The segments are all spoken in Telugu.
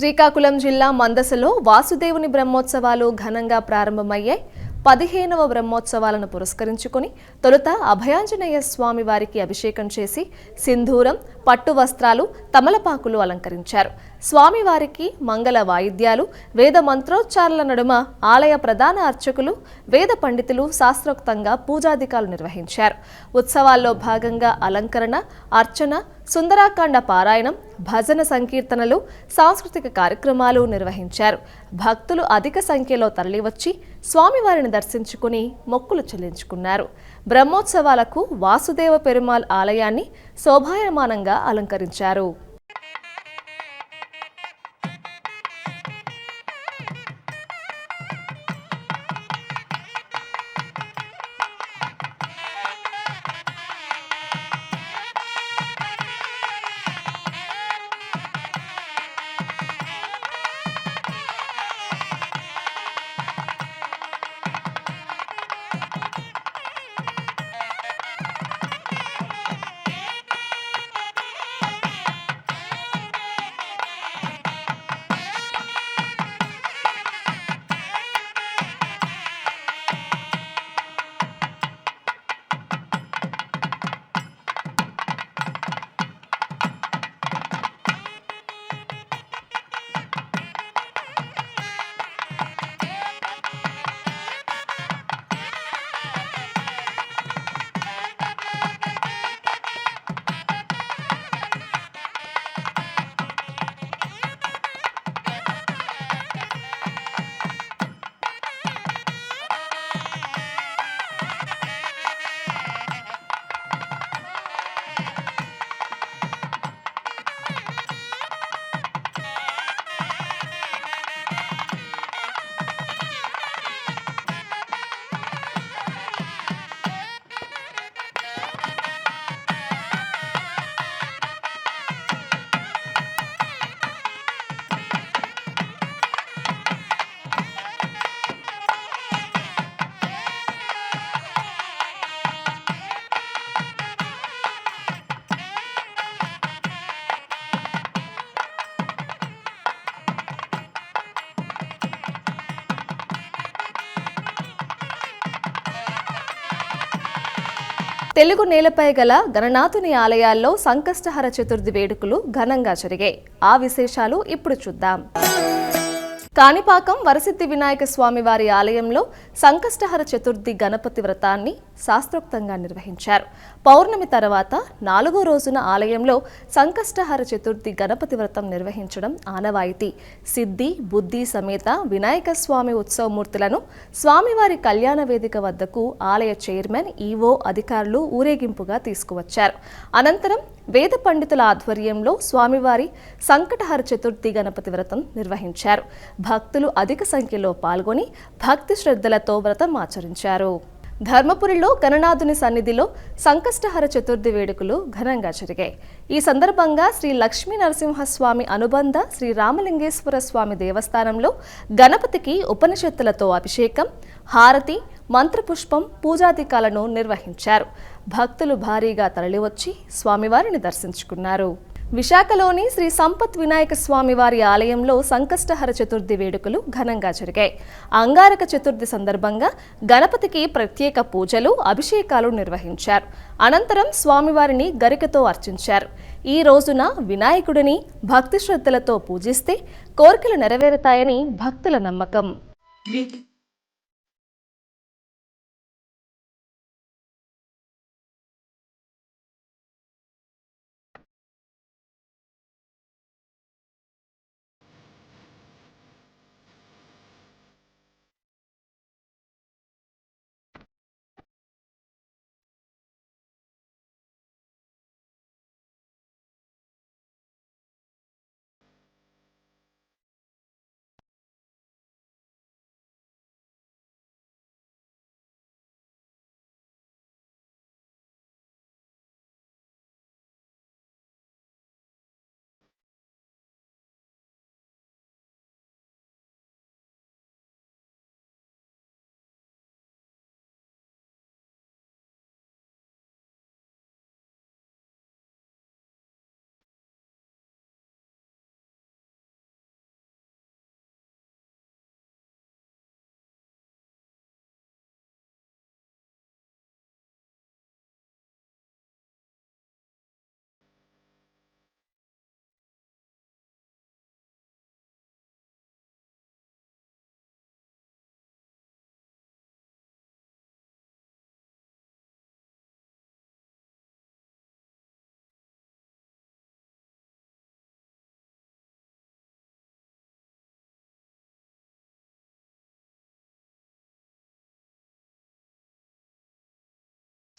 శ్రీకాకుళం జిల్లా మందసలో వాసుదేవుని బ్రహ్మోత్సవాలు ఘనంగా ప్రారంభమయ్యాయి. పదిహేనవ బ్రహ్మోత్సవాలను పురస్కరించుకుని తొలుత అభయాంజనేయ స్వామి వారికి అభిషేకం చేసి సింధూరం పట్టు వస్త్రాలు తమలపాకులు అలంకరించారు. స్వామివారికి మంగళ వాయిద్యాలు వేద మంత్రోచ్చారణల నడుమ ఆలయ ప్రధాన అర్చకులు వేద పండితులు శాస్త్రోక్తంగా పూజాధికాలు నిర్వహించారు. ఉత్సవాల్లో భాగంగా అలంకరణ అర్చన సుందరాకాండ పారాయణం భజన సంకీర్తనలు సాంస్కృతిక కార్యక్రమాలు నిర్వహించారు. భక్తులు అధిక సంఖ్యలో తరలివచ్చి స్వామివారిని దర్శించుకుని మొక్కులు చెల్లించుకున్నారు. బ్రహ్మోత్సవాలకు వాసుదేవ పెరుమాల్ ఆలయాన్ని శోభాయమానంగా అలంకరించారు. తెలుగు నేలపై గల గణనాథుని ఆలయాల్లో సంకష్టహర చతుర్థి వేడుకలు ఘనంగా జరిగాయి. ఆ విశేషాలు ఇప్పుడు చూద్దాం. కాణిపాకం వరసిద్ధి వినాయక స్వామి వారి ఆలయంలో సంకష్టహర చతుర్థి గణపతి వ్రతాన్ని శాస్త్రోక్తంగా నిర్వహించారు. పౌర్ణమి తర్వాత నాలుగో రోజున ఆలయంలో సంకష్టహర చతుర్థి గణపతి వ్రతం నిర్వహించడం ఆనవాయితీ. సిద్ధి బుద్ధి సమేత వినాయక స్వామి ఉత్సవమూర్తులను స్వామివారి కళ్యాణ వేదిక వద్దకు ఆలయ చైర్మన్ ఈవో అధికారులు ఊరేగింపుగా తీసుకువచ్చారు. అనంతరం వేద పండితుల ఆధ్వర్యంలో స్వామివారి సంకటహర చతుర్థి గణపతి వ్రతం నిర్వహించారు. భక్తులు అధిక సంఖ్యలో పాల్గొని భక్తి శ్రద్ధలతో వ్రతం ఆచరించారు. ధర్మపురిలో గణనాథుని సన్నిధిలో సంకష్టహర చతుర్థి వేడుకలు ఘనంగా జరిగాయి. ఈ సందర్భంగా శ్రీ లక్ష్మీ నరసింహస్వామి అనుబంధ శ్రీ రామలింగేశ్వర స్వామి దేవస్థానంలో గణపతికి ఉపనిషత్తులతో అభిషేకం హారతి మంత్రపుష్పం పూజాధికాలను నిర్వహించారు. భక్తులు భారీగా తరలివచ్చి స్వామివారిని దర్శించుకున్నారు. విశాఖలోని శ్రీ సంపత్ వినాయక స్వామి వారి ఆలయంలో సంకష్టహర చతుర్థి వేడుకలు ఘనంగా జరిగాయి. అంగారక చతుర్థి సందర్భంగా గణపతికి ప్రత్యేక పూజలు అభిషేకాలు నిర్వహించారు. అనంతరం స్వామివారిని గరికతో అర్చించారు. ఈ రోజున వినాయకుడిని భక్తి శ్రద్ధలతో పూజిస్తే కోరికలు నెరవేరుతాయని భక్తుల నమ్మకం.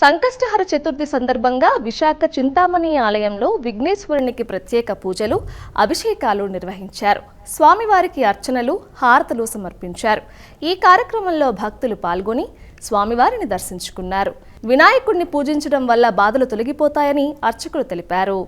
సంకష్టహర చతుర్థి సందర్భంగా విశాఖ చింతామణి ఆలయంలో విఘ్నేశ్వరునికి ప్రత్యేక పూజలు అభిషేకాలు నిర్వహించారు. స్వామివారికి అర్చనలు హారతలు సమర్పించారు. ఈ కార్యక్రమంలో భక్తులు పాల్గొని స్వామివారిని దర్శించుకున్నారు. వినాయకుడిని పూజించడం వల్ల బాధలు తొలగిపోతాయని అర్చకులు తెలిపారు.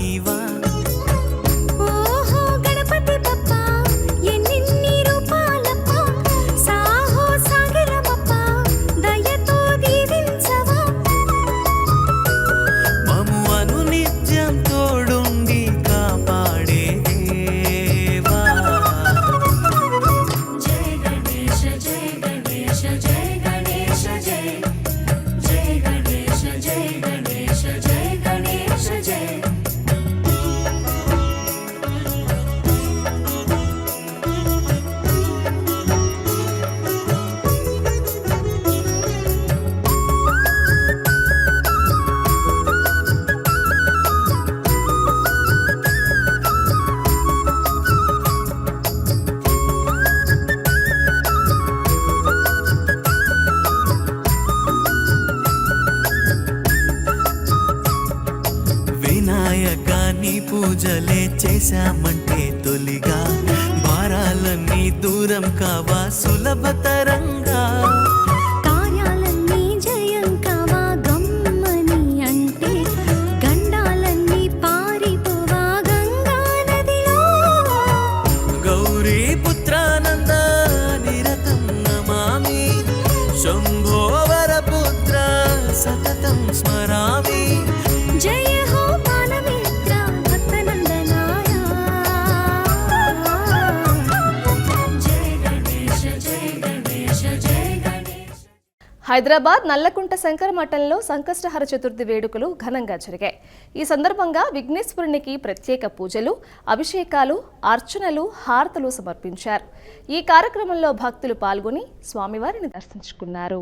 treasure. వినాయక పూజలే చేశామంటే తొలిగా. భారాలన్నీ దూరం కావా సులభతరంగా. హైదరాబాద్ నల్లకుంట శంకర మఠంలో సంకష్టహర చతుర్థి వేడుకలు ఘనంగా జరిగాయి. ఈ సందర్భంగా విఘ్నేశ్వరునికి ప్రత్యేక పూజలు అభిషేకాలు అర్చనలు హారతలు సమర్పించారు. ఈ కార్యక్రమంలో భక్తులు పాల్గొని స్వామివారిని దర్శించుకున్నారు.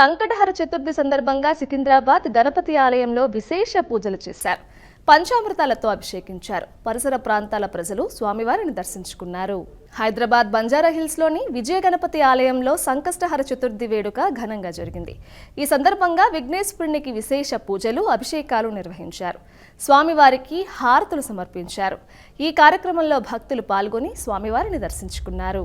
సంకటహర చతుర్థి సందర్భంగా సికింద్రాబాద్ గణపతి ఆలయంలో విశేష పూజలు చేశారు. పంచామృతాలతో అభిషేకించారు. పరిసర ప్రాంతాల ప్రజలు స్వామివారిని దర్శించుకున్నారు. హైదరాబాద్ బంజారా హిల్స్లోని విజయ గణపతి ఆలయంలో సంకష్టహర చతుర్థి వేడుక ఘనంగా జరిగింది. ఈ సందర్భంగా విఘ్నేశ్వరునికి విశేష పూజలు అభిషేకాలు నిర్వహించారు. స్వామివారికి హారతులు సమర్పించారు. ఈ కార్యక్రమంలో భక్తులు పాల్గొని స్వామివారిని దర్శించుకున్నారు.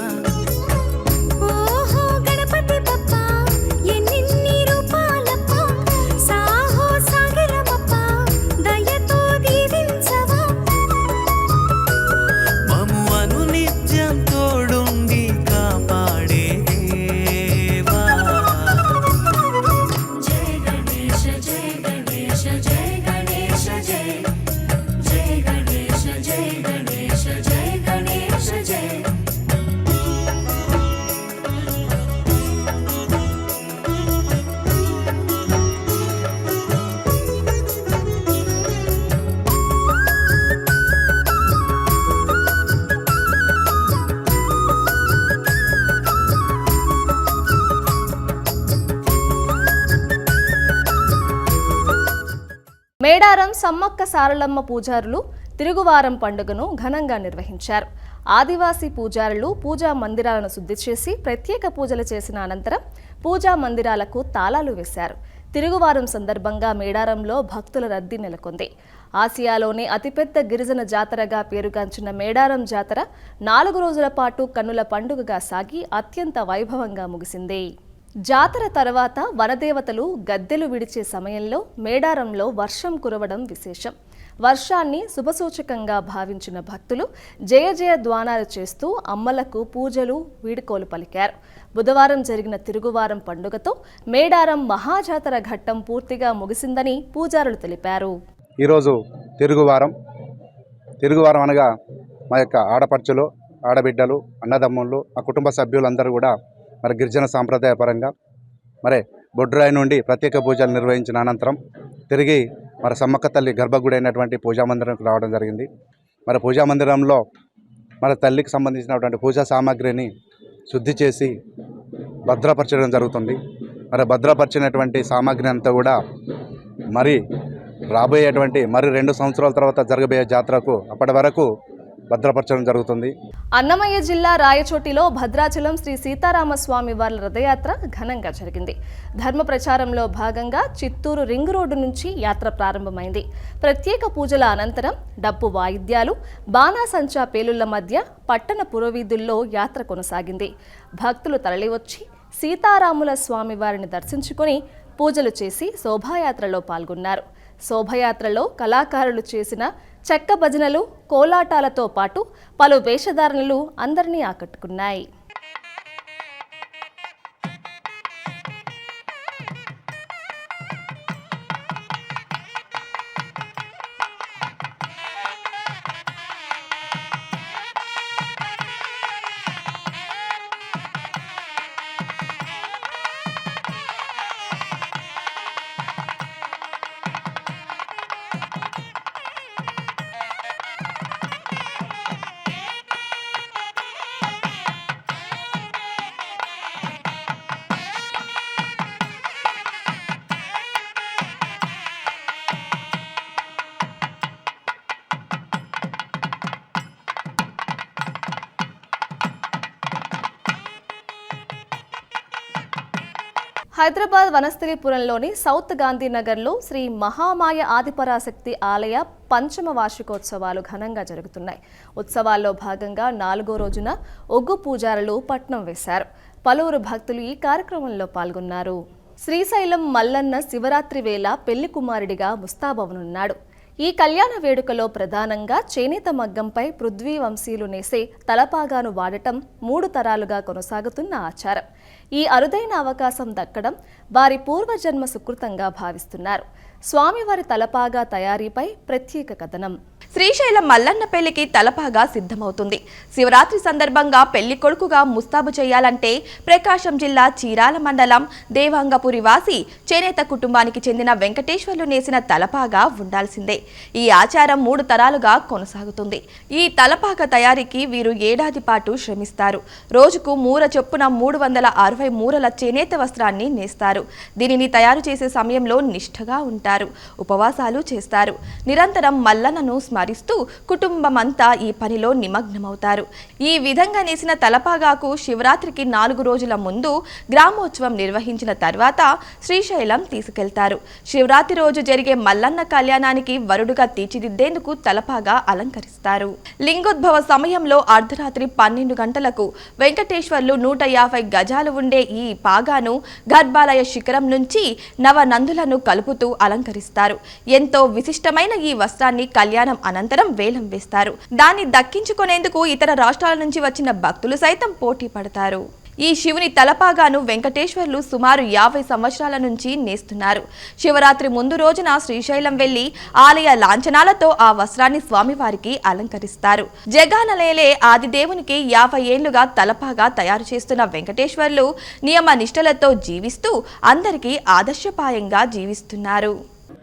సారలమ్మ పూజారులు తిరుగువారం పండుగను ఘనంగా నిర్వహించారు. ఆదివాసీ పూజారులు పూజా మందిరాలను శుద్ధి చేసి ప్రత్యేక పూజలు చేసిన అనంతరం పూజా మందిరాలకు తాళాలు వేశారు. తిరుగువారం సందర్భంగా మేడారంలో భక్తుల రద్దీ నెలకొంది. ఆసియాలోనే అతిపెద్ద గిరిజన జాతరగా పేరుగాంచిన మేడారం జాతర నాలుగు రోజుల పాటు కన్నుల పండుగగా సాగి అత్యంత వైభవంగా ముగిసింది. జాతర తర్వాత వనదేవతలు గద్దెలు విడిచే సమయంలో మేడారంలో వర్షం కురవడం విశేషం. వర్షాన్ని శుభసూచకంగా భావించిన భక్తులు జయ జయ ద్వానాలు చేస్తూ అమ్మలకు పూజలు వీడుకోలు పలికారు. బుధవారం జరిగిన తిరుగువారం పండుగతో మేడారం మహాజాతర ఘట్టం పూర్తిగా ముగిసిందని పూజారులు తెలిపారు. ఈరోజు తిరుగువారం. తిరుగువారం అనగా మా యొక్క ఆడపడుచులు ఆడబిడ్డలు అన్నదమ్ముళ్ళు ఆ కుటుంబ సభ్యులందరూ కూడా మరి గిరిజన సాంప్రదాయ పరంగా మరి బొడ్రాయి నుండి ప్రత్యేక పూజలు నిర్వహించిన అనంతరం తిరిగి మరి సమ్మక్క తల్లి గర్భగుడి అయినటువంటి పూజా రావడం జరిగింది. మరి పూజా మందిరంలో మన తల్లికి సంబంధించినటువంటి పూజా సామాగ్రిని శుద్ధి చేసి భద్రపరచడం జరుగుతుంది. మరి భద్రపరిచినటువంటి సామాగ్రి అంతా కూడా మరి రాబోయేటువంటి మరి రెండు సంవత్సరాల తర్వాత జరగబోయే జాతరకు అప్పటి వరకు భద్రపరచడం జరుగుతుంది. అన్నమయ్య జిల్లా రాయచోటిలో భద్రాచలం శ్రీ సీతారామస్వామి వార్ల రథయాత్ర ఘనంగా జరిగింది. ధర్మ ప్రచారంలో భాగంగా చిత్తూరు రింగ్ రోడ్డు నుంచి యాత్ర ప్రారంభమైంది. ప్రత్యేక పూజల అనంతరం డప్పు వాయిద్యాలు బాణాసంచా పేలుళ్ళ మధ్య పట్టణ పురవీధుల్లో యాత్ర కొనసాగింది. భక్తులు తరలివచ్చి సీతారాముల స్వామి వారిని దర్శించుకొని పూజలు చేసి శోభాయాత్రలో పాల్గొన్నారు. శోభయాత్రలో కళాకారులు చేసిన చెక్క భజనలు కోలాటాలతో పాటు పలు వేషధారణలు అందరినీ ఆకట్టుకున్నాయి. హైదరాబాద్ వనస్థలిపురంలోని సౌత్ గాంధీనగర్లో శ్రీ మహామాయ ఆదిపరాశక్తి ఆలయ పంచమ వార్షికోత్సవాలు ఘనంగా జరుగుతున్నాయి. ఉత్సవాల్లో భాగంగా నాలుగో రోజున ఒగ్గు పూజారులు పట్నం వేశారు. పలువురు భక్తులు ఈ కార్యక్రమంలో పాల్గొన్నారు. శ్రీశైలం మల్లన్న శివరాత్రి వేళ పెళ్ళి కుమారుడిగా ముస్తాబవనున్నాడు ఈ కళ్యాణ వేడుకలో ప్రధానంగా చేనేత మగ్గంపై పృథ్వీ వంశీలు నేసే తలపాగాను వాడటం మూడు తరాలుగా కొనసాగుతున్న ఆచారం. ఈ అరుదైన అవకాశం దక్కడం వారి పూర్వజన్మ సుకృతంగా భావిస్తున్నారు. స్వామివారి తలపాగా తయారీపై ప్రత్యేక కథనం. శ్రీశైలం మల్లన్న పెళ్ళికి తలపాగా సిద్ధమవుతుంది. శివరాత్రి సందర్భంగా పెళ్ళి కొడుకుగా ముస్తాబు చేయాలంటే ప్రకాశం జిల్లా చీరాల మండలం దేవాంగపురి వాసి చేనేత కుటుంబానికి చెందిన వెంకటేశ్వర్లు నేసిన తలపాగా ఉండాల్సిందే. ఈ ఆచారం మూడు తరాలుగా కొనసాగుతుంది. ఈ తలపాక తయారీకి వీరు ఏడాది పాటు శ్రమిస్తారు. రోజుకు మూర చొప్పున మూడు వందల అరవై మూరల చేనేత వస్త్రాన్ని నేస్తారు. దీనిని తయారు చేసే సమయంలో నిష్ఠగా ఉంటారు. ఉపవాసాలు చేస్తారు. నిరంతరం మల్లన్నను స్మరిస్తూ కుటుంబమంతా ఈ పనిలో నిమగ్నమవుతారు. ఈ విధంగా నేసిన తలపాగాకు శివరాత్రికి నాలుగు రోజుల ముందు గ్రామోత్సవం నిర్వహించిన తర్వాత శ్రీశైలం తీసుకెళ్తారు. శివరాత్రి రోజు జరిగే మల్లన్న కళ్యాణానికి వరుడుగా తీర్చిదిద్దేందుకు తలపాగా అలంకరిస్తారు. లింగోద్భవ సమయంలో అర్ధరాత్రి పన్నెండు గంటలకు వెంకటేశ్వర్లు నూట యాభై గజాలు ఉండే ఈ పాగాను గర్భాలయ శిఖరం నుంచి నవనందులను కలుపుతూ అలంకరిస్తారు. అలంకరిస్తారు. ఎంతో విశిష్టమైన ఈ వస్త్రాన్ని కళ్యాణం అనంతరం వేలం వేస్తారు. దాన్ని దక్కించుకునేందుకు ఇతర రాష్ట్రాల నుంచి వచ్చిన భక్తులు సైతం పోటీ పడతారు. ఈ శివుని తలపాగాను వెంకటేశ్వర్లు సుమారు యాభై సంవత్సరాల నుంచి నేస్తున్నారు. శివరాత్రి ముందు రోజున శ్రీశైలం వెళ్ళి ఆలయ లాంఛనాలతో ఆ వస్త్రాన్ని స్వామివారికి అలంకరిస్తారు. జగానలయలే ఆదిదేవునికి యాభై ఏళ్ళుగా తలపాగా తయారు చేస్తున్న వెంకటేశ్వర్లు నియమ నిష్టలతో జీవిస్తూ అందరికీ ఆదర్శపాయంగా జీవిస్తున్నారు.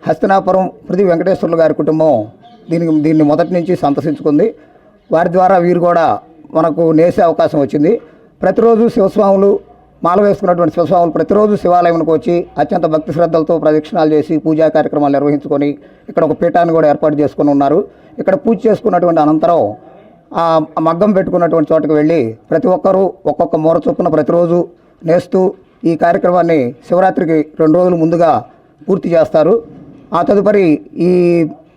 హస్తినాపురం పృథి వెంకటేశ్వర్లు గారి కుటుంబం దీనికి దీన్ని మొదటి నుంచి సంతసించుకుంది. వారి ద్వారా వీరు కూడా మనకు నేసే అవకాశం వచ్చింది. ప్రతిరోజు శివస్వాములు మాల వేసుకున్నటువంటి శివస్వాములు ప్రతిరోజు శివాలయంకు వచ్చి అత్యంత భక్తి శ్రద్ధలతో ప్రదక్షిణాలు చేసి పూజా కార్యక్రమాలు నిర్వహించుకొని ఇక్కడ ఒక పీఠాన్ని కూడా ఏర్పాటు చేసుకుని ఉన్నారు. ఇక్కడ పూజ చేసుకున్నటువంటి అనంతరం ఆ మగ్గం పెట్టుకున్నటువంటి చోటకు వెళ్ళి ప్రతి ఒక్కరూ ఒక్కొక్క మూర చొప్పున ప్రతిరోజు నేస్తూ ఈ కార్యక్రమాన్ని శివరాత్రికి రెండు రోజులు ముందుగా పూర్తి చేస్తారు. ఆ తదుపరి ఈ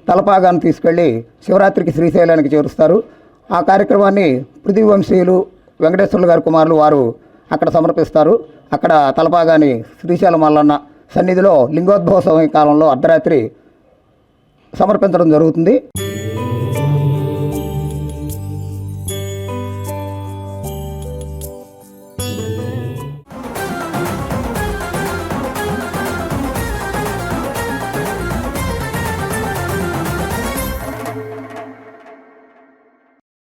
తలపాగాన్ని తీసుకెళ్ళి శివరాత్రికి శ్రీశైలానికి చేరుస్తారు. ఆ కార్యక్రమాన్ని పృథ్వీవంశీయులు వెంకటేశ్వర్లు గారి కుమారులు వారు అక్కడ సమర్పిస్తారు. అక్కడ తలపాగాని శ్రీశైలం మల్లన్న సన్నిధిలో లింగోద్భవ సమయ కాలంలో అర్ధరాత్రి సమర్పించడం జరుగుతుంది.